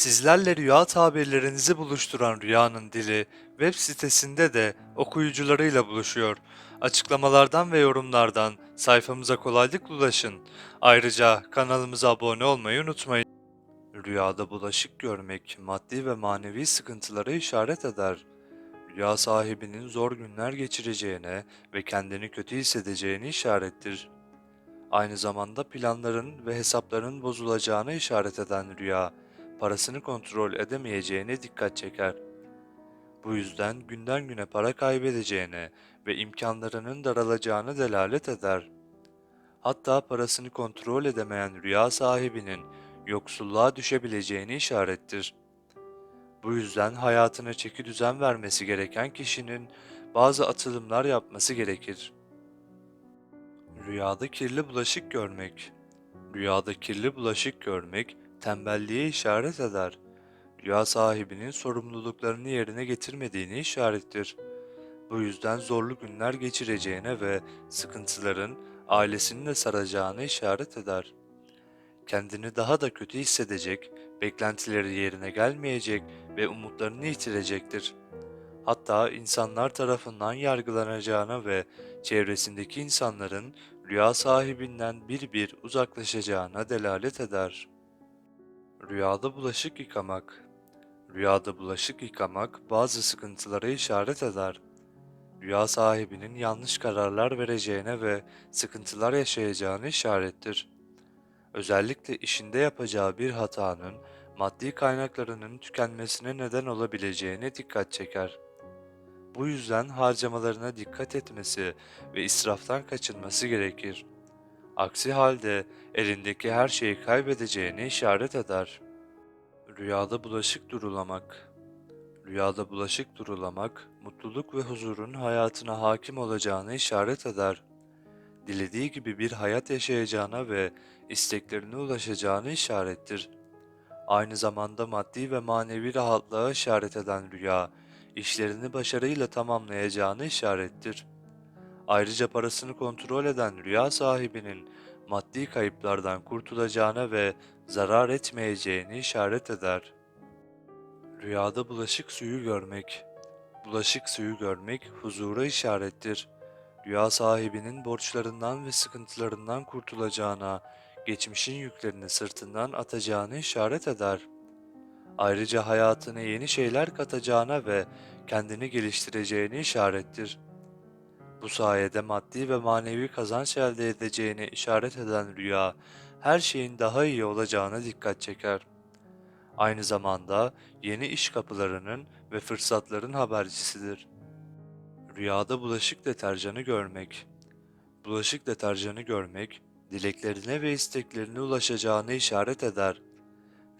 Sizlerle rüya tabirlerinizi buluşturan Rüyanın Dili web sitesinde de okuyucularıyla buluşuyor. Açıklamalardan ve yorumlardan sayfamıza kolaylıkla ulaşın. Ayrıca kanalımıza abone olmayı unutmayın. Rüyada bulaşık görmek maddi ve manevi sıkıntılara işaret eder. Rüya sahibinin zor günler geçireceğine ve kendini kötü hissedeceğini işarettir. Aynı zamanda planların ve hesapların bozulacağına işaret eden rüya, parasını kontrol edemeyeceğine dikkat çeker. Bu yüzden günden güne para kaybedeceğine ve imkanlarının daralacağına delalet eder. Hatta parasını kontrol edemeyen rüya sahibinin yoksulluğa düşebileceğini işarettir. Bu yüzden hayatına çeki düzen vermesi gereken kişinin bazı atılımlar yapması gerekir. Rüyada kirli bulaşık görmek. Rüyada kirli bulaşık görmek tembelliğe işaret eder. Rüya sahibinin sorumluluklarını yerine getirmediğini işarettir. Bu yüzden zorlu günler geçireceğine ve sıkıntıların ailesini de saracağına işaret eder. Kendini daha da kötü hissedecek, beklentileri yerine gelmeyecek ve umutlarını yitirecektir. Hatta insanlar tarafından yargılanacağına ve çevresindeki insanların rüya sahibinden bir bir uzaklaşacağına delalet eder. Rüyada bulaşık yıkamak Rüyada bulaşık yıkamak bazı sıkıntılara işaret eder. Rüya sahibinin yanlış kararlar vereceğine ve sıkıntılar yaşayacağını işarettir. Özellikle işinde yapacağı bir hatanın maddi kaynaklarının tükenmesine neden olabileceğine dikkat çeker. Bu yüzden harcamalarına dikkat etmesi ve israftan kaçınması gerekir. Aksi halde elindeki her şeyi kaybedeceğine işaret eder. Rüyada bulaşık durulamak Rüyada bulaşık durulamak, mutluluk ve huzurun hayatına hakim olacağına işaret eder. Dilediği gibi bir hayat yaşayacağına ve isteklerine ulaşacağına işarettir. Aynı zamanda maddi ve manevi rahatlığa işaret eden rüya, işlerini başarıyla tamamlayacağını işarettir. Ayrıca parasını kontrol eden rüya sahibinin maddi kayıplardan kurtulacağına ve zarar etmeyeceğini işaret eder. Rüyada bulaşık suyu görmek Bulaşık suyu görmek huzura işarettir. Rüya sahibinin borçlarından ve sıkıntılarından kurtulacağına, geçmişin yüklerini sırtından atacağını işaret eder. Ayrıca hayatına yeni şeyler katacağına ve kendini geliştireceğini işarettir. Bu sayede maddi ve manevi kazanç elde edeceğine işaret eden rüya, her şeyin daha iyi olacağına dikkat çeker. Aynı zamanda yeni iş kapılarının ve fırsatların habercisidir. Rüyada bulaşık deterjanı görmek. Bulaşık deterjanı görmek, dileklerine ve isteklerine ulaşacağına işaret eder.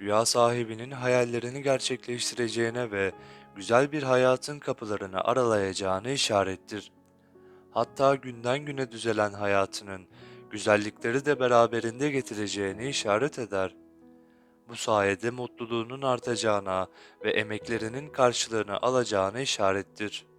Rüya sahibinin hayallerini gerçekleştireceğine ve güzel bir hayatın kapılarını aralayacağına işarettir. Hatta günden güne düzelen hayatının güzellikleri de beraberinde getireceğini işaret eder. Bu sayede mutluluğunun artacağına ve emeklerinin karşılığını alacağına işarettir.